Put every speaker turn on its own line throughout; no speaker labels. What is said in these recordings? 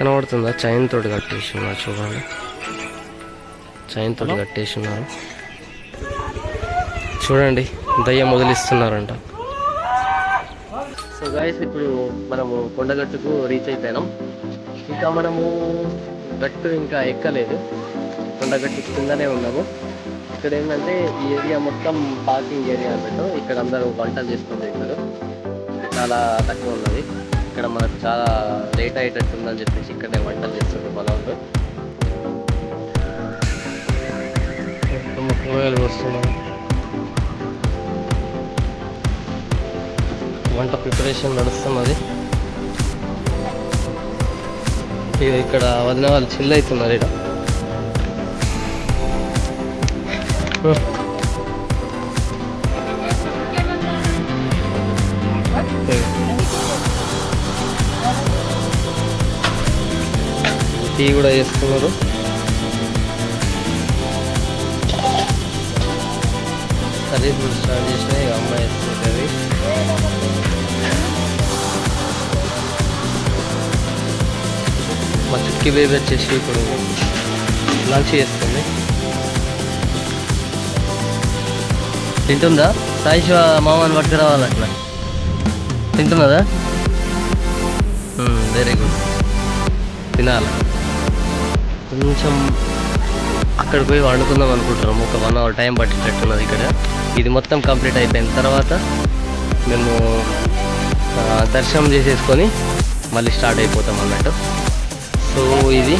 కనబడుతుందా? చైన్ తోటి కట్టేసి ఉన్నారు చూడండి. చైన్ తోటి కట్టేసి ఉన్నారు చూడండి దయ్యం వదిలిస్తున్నారంట. సో గాయస్ ఇప్పుడు మనము కొండగట్టుకు రీచ్ అయిపోయినాం. ఇంకా మనము గట్టు ఇంకా ఎక్కలేదు. కొండగట్టు కిందనే ఉన్నాము. ఇక్కడ ఏంటంటే ఈ ఏరియా మొత్తం పార్కింగ్ ఏరియా అన్నట్టు ఇక్కడ అందరూ వంటలు చేసుకుని ఇక్కడ చాలా తక్కువ ఉన్నది. ఇక్కడ మనకు చాలా లేట్ అయ్యేటట్టు ఉందని చెప్పేసి ఇక్కడే వంటలు మన వాళ్ళు కూరగాయలు వస్తున్నాం వంట ప్రిపరేషన్ నడుస్తున్నది. ఇక్కడ వదిన వాళ్ళు చిల్ అవుతున్నారు ఇక్కడ టీ కూడా వేసుకున్నారు. కర్రీస్ కూడా స్టార్ట్ చేసిన ఇక అమ్మాయి వేస్తుంది కర్రీ. మా చుక్కి బేబీ వచ్చేసి ఇప్పుడు లంచ్ చేస్తుంది. తింటుందా? సాయి శివ మామని పట్టుకురావాలి అట్లా. తింటున్నదా? వెరీ గుడ్ తినాలి. కొంచెం అక్కడ పోయి వండుకుందాం అనుకుంటున్నాం. ఒక వన్ అవర్ టైం పట్టేటట్టున్నది ఇక్కడ. ఇది మొత్తం కంప్లీట్ అయిపోయిన తర్వాత మేము దర్శనం చేసేసుకొని మళ్ళీ స్టార్ట్ అయిపోతాం అన్నట్టు. సో ఇది.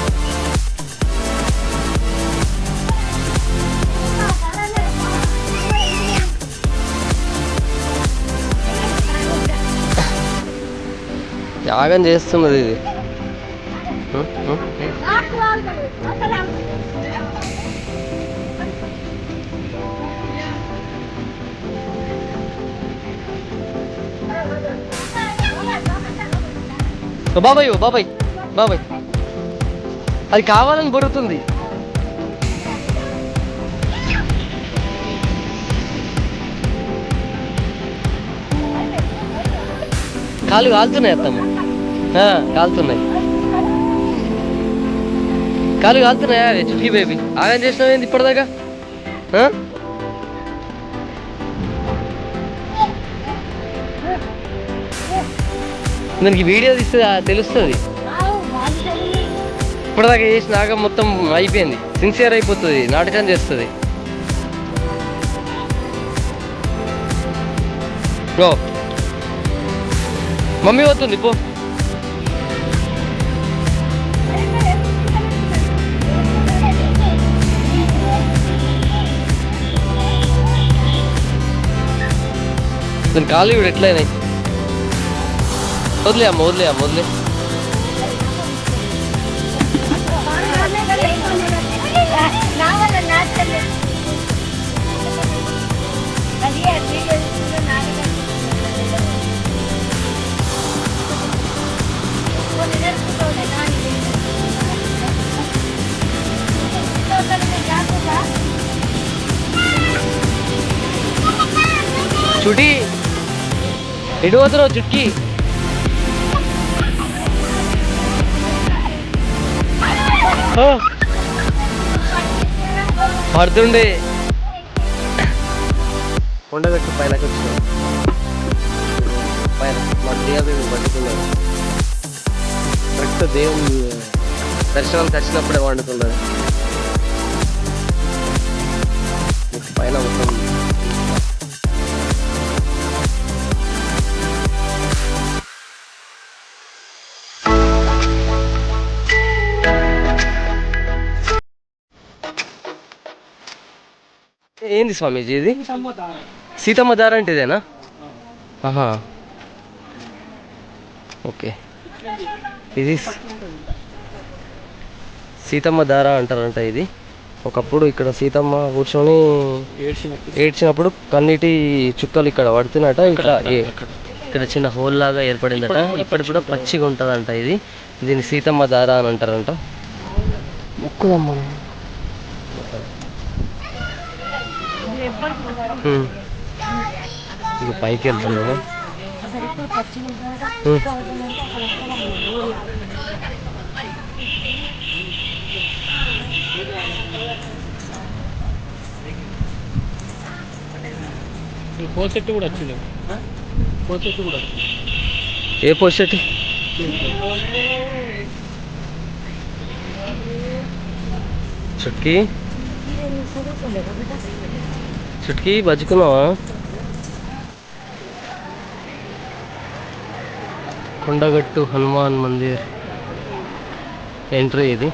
యాగం చేస్తున్నది ఇది. బాబాయ్ ఓ బాబాయ్ బాబాయ్. అది కావాలని బొరుకుతుంది కాలు కాలుతున్నాయి అత్తమ్మ. కాలుతున్నాయి. కాలు కాలుతున్నాయా చుట్టి బేబీ ఆగం చేసినావు ఏంది ఇప్పటిదాకా? దానికి వీడియో తీస్తే తెలుస్తుంది. ఇప్పటిదాకా చేసిన ఆగం మొత్తం అయిపోయింది. సిన్సియర్ అయిపోతుంది. నాటకం చేస్తుంది. మమ్మీ పోతుంది పో. ಇದನ್ನ ಖಾಲಿ ಬಿಡು ಎಟ್ಲ ಏನೈತಿ ಮೊದಲೇ ಅಮ್ಮ ಮೊದಲೇ ಅಮ್ಮ ಮೊದಲೇ छुट्टी ఎటు పోతున్నావు చుట్కి పడుతుండే ఉండగట్టు పైన వచ్చిన. పైన మా దేవి పట్టుకున్నారు కరెక్ట్ దేవుని దర్శనానికి వచ్చినప్పుడే వండుతున్నాడు ఏంది స్వామీజీ ఇది? సీతమ్మ దార. అంటే ఇదేనా ఆహా. ఓకే. ఇది సీతమ్మ దార అంటారంట ఇది. ఒకప్పుడు ఇక్కడ సీతమ్మ కూర్చొని ఏడ్చినప్పుడు కన్నీటి చుక్కలు ఇక్కడ పడుతున్నట ఇక్కడ ఇక్కడ చిన్న హోల్ లాగా ఏర్పడిందట ఇప్పటికి కూడా పచ్చిగా ఉంటుందంట ఇది. దీన్ని సీతమ్మ దార అని అంటారంట. మొక్కుదమ్మ ఇంకా పైకి వెళ్తాం కదా
పోల్ సెట్ కూడా వచ్చింది పోల్ సెట్ కూడా
ఏ పోల్ సెట్ चक्की చుట్కీ బతుకున్నావా కొండగట్టు హనుమాన్ మందిర్ ఎంట్రీ ఇది.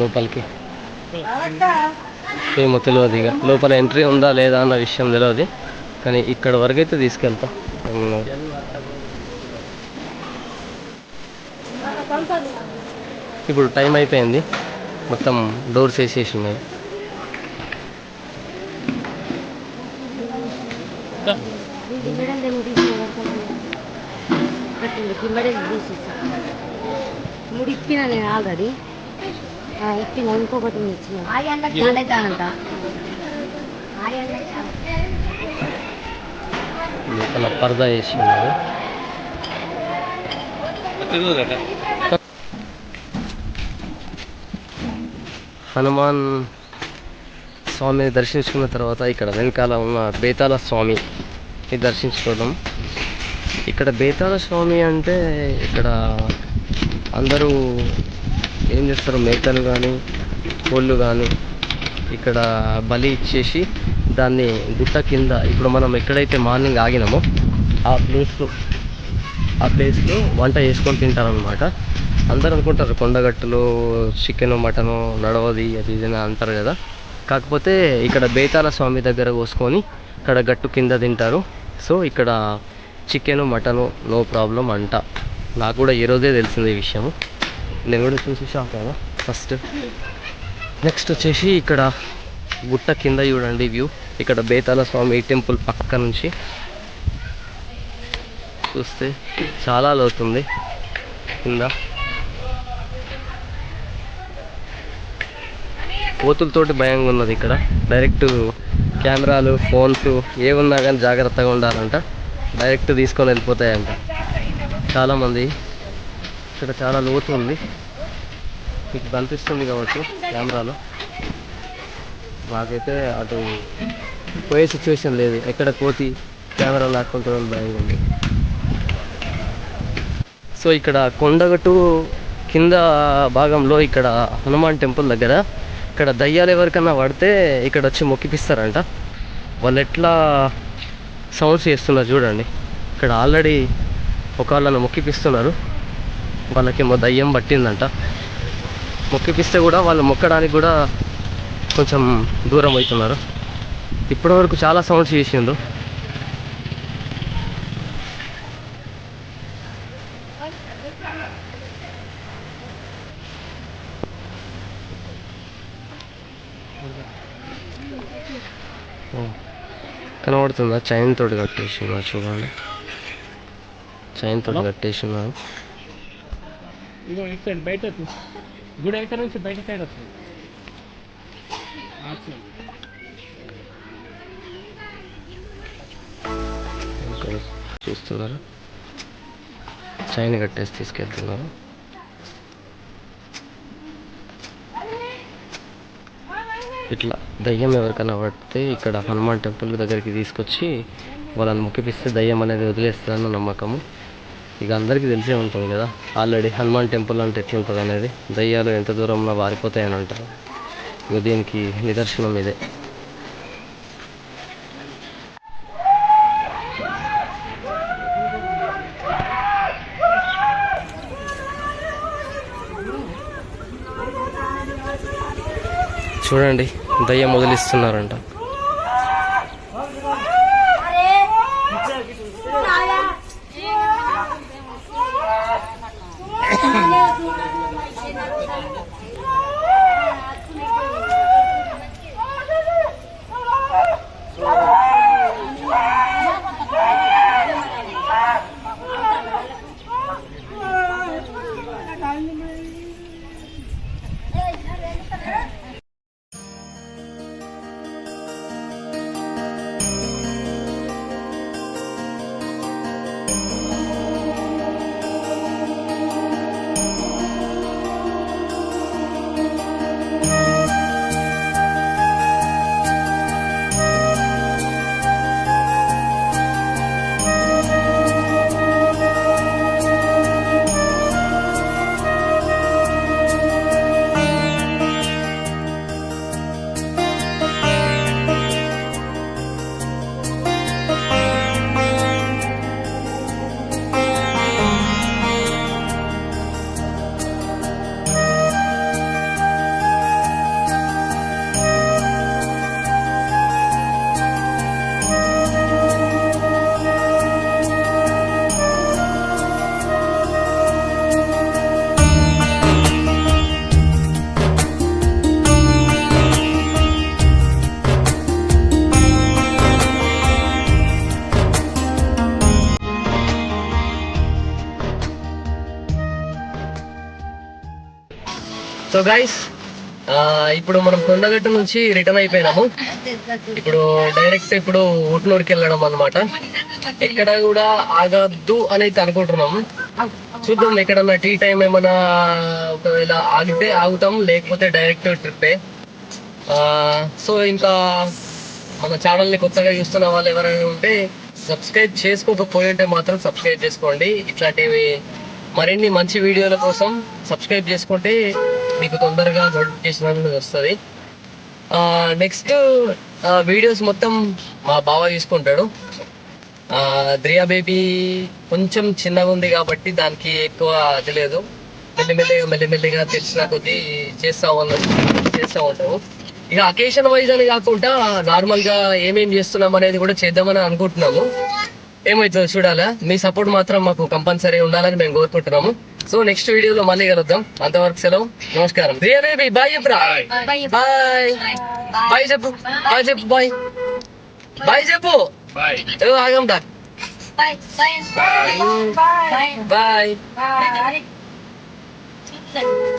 లోపలికి. ఏమో తెలియదు ఇక. లోపల ఎంట్రీ ఉందా లేదా అన్న విషయం తెలియదు కానీ ఇక్కడ వరకు అయితే తీసుకెళ్తా. ఇప్పుడు టైం అయిపోయింది. మొత్తం డోర్స్ వేసేసి ఉన్నాయి.
మూడు ఇప్పిన నేను ఆల్రెడీ ఇప్పిన ఇంకొకటి ఇచ్చిన అంట
లోపల పరదా వేసి ఉన్నారు హనుమాన్ స్వామిని దర్శించుకున్న తర్వాత ఇక్కడ వెనకాల ఉన్న బేతాల స్వామి దర్శించుకోవడం. ఇక్కడ బేతాల స్వామి అంటే ఇక్కడ అందరూ ఏం చేస్తారు? మేకలు కానీ కోళ్ళు కానీ ఇక్కడ బలి ఇచ్చేసి దాన్ని గుట్ట కింద ఇప్పుడు మనం ఎక్కడైతే మార్నింగ్ ఆగినామో ఆ ప్లేస్లో ఆ ప్లేస్లో వంట చేసుకొని తింటారనమాట అందరూ అనుకుంటారు కొండగట్టులో చికెన్ మటను నడవది అది ఇది అంటారు కదా. కాకపోతే ఇక్కడ బేతాళ స్వామి దగ్గర కోసుకొని ఇక్కడ గట్టు కింద తింటారు. సో ఇక్కడ చికెను మటను నో ప్రాబ్లం అంట. నాకు కూడా ఈరోజే తెలిసింది ఈ విషయం నేను కూడా చూసి షాక్ అయ్యా ఫస్ట్ నెక్స్ట్ వచ్చేసి ఇక్కడ గుట్ట కింద చూడండి వ్యూ ఇక్కడ బేతాళ స్వామి టెంపుల్ పక్క నుంచి చూస్తే చాలా లోతుంది. కింద. కోతులతోటి భయంగా ఉన్నది ఇక్కడ. డైరెక్ట్ కెమెరాలు ఫోన్స్ ఏమున్నా కానీ జాగ్రత్తగా ఉండాలంట. డైరెక్ట్ తీసుకొని వెళ్ళిపోతాయంట. చాలామంది ఇక్కడ చాలా లోతు ఉంది. మీకు కనిపిస్తుంది కావచ్చు కెమెరాలో. మాకైతే అటు పోయే సిచ్యువేషన్ లేదు. ఎక్కడ కోతి కెమెరా లాక్కుంటుందని భయంగా ఉంది. సో ఇక్కడ కొండగట్టు కింద భాగంలో ఇక్కడ హనుమాన్ టెంపుల్ దగ్గర ఇక్కడ దయ్యాలు ఎవరికన్నా పడితే ఇక్కడ వచ్చి మొక్కిపిస్తారంట. వాళ్ళు ఎట్లా సౌండ్స్ చేస్తున్నారు చూడండి. ఇక్కడ ఆల్రెడీ ఒక వాళ్ళని మొక్కిపిస్తున్నారు. వాళ్ళకేమో దయ్యం పట్టిందంట. మొక్కిపిస్తే కూడా వాళ్ళు మొక్కడానికి కూడా కొంచెం దూరం అవుతున్నారు. ఇప్పటివరకు చాలా సౌండ్స్ చేసిండు కనబడుతుందా? చైన్ తోటి కట్టేసినా చూడండి. చైన్ తోటి కట్టేసినా
సైడ్ బయట. గుడి అయితే నుంచి బయట సైడ్ వస్తుంది?
చూస్తున్నారు? చైన్ కట్టేసి తీసుకెళ్తున్నారు? ఇట్లా దయ్యం ఎవరికైనా పడితే ఇక్కడ హనుమాన్ టెంపుల్ దగ్గరికి తీసుకొచ్చి వాళ్ళని మొక్కిపిస్తే దయ్యం అనేది వదిలేస్తుందన్న నమ్మకము. ఇక అందరికీ తెలిసే ఉంటుంది కదా ఆల్రెడీ హనుమాన్ టెంపుల్ అంటే ఎట్లుంటుంది అనేది దయ్యాలు ఎంత దూరంలో వారిపోతాయని అంటారు. ఇక దీనికి నిదర్శనం ఇదే. చూడండి దయ్యం వదిలిస్తున్నారంట. సో గైస్ ఇప్పుడు మనం కొండగట్టు నుంచి రిటర్న్ అయిపోయినాము. ఇప్పుడు డైరెక్ట్ ఇప్పుడు ఊట్నూరుకి వెళ్ళడం అనమాట ఎక్కడ కూడా ఆగద్దు అని అయితే అనుకుంటున్నాము చూద్దాం ఎక్కడన్నా టీ టైం ఏమైనా ఒకవేళ ఆగితే ఆగుతాం లేకపోతే డైరెక్ట్ ట్రిప్పే సో ఇంకా మన ఛానల్ని కొత్తగా చూస్తున్న వాళ్ళు ఎవరైనా ఉంటే సబ్స్క్రైబ్ చేసుకోకపోయింటే మాత్రం సబ్స్క్రైబ్ చేసుకోండి. ఇట్లాంటివి మరిన్ని మంచి వీడియోల కోసం సబ్స్క్రైబ్ చేసుకుంటే మీకు తొందరగా నోటిఫికేషన్ అనేది వస్తుంది. నెక్స్ట్ వీడియోస్ మొత్తం మా బావ చూసుకుంటాడు ద్రియా బేబీ కొంచెం చిన్నగా ఉంది కాబట్టి దానికి ఎక్కువ తెలియదు మెల్లిమెల్లిగా మెల్లిమెల్లిగా తెలిసిన కొద్దీ చేస్తా ఉన్నాం చేస్తూ ఉంటాము ఇక అకేషన్ వైజ్ అని కాకుండా నార్మల్గా ఏమేమి ఏమేం చేస్తున్నాం అనేది కూడా చేద్దామని అనుకుంటున్నాము. ఏమవుతుందో చూడాలా? మీ సపోర్ట్ మాత్రం మాకు కంపల్సరీ ఉండాలని మేము కోరుకుంటున్నాము. సో నెక్స్ట్ వీడియోలో మళ్ళీ కలుద్దాం. అంతవరకు సెలవు. నమస్కారం. ద్రియా బేబీ బాయ్ చెప్పురా? బాయ్. బాయ్ చెప్పు. బాయ్. చెప్పు. Bye bye. చెప్పు.
బాయ్.
ఆగం దా
Bye. Bye. Bye. Bye.
Bye.
Bye. Bye.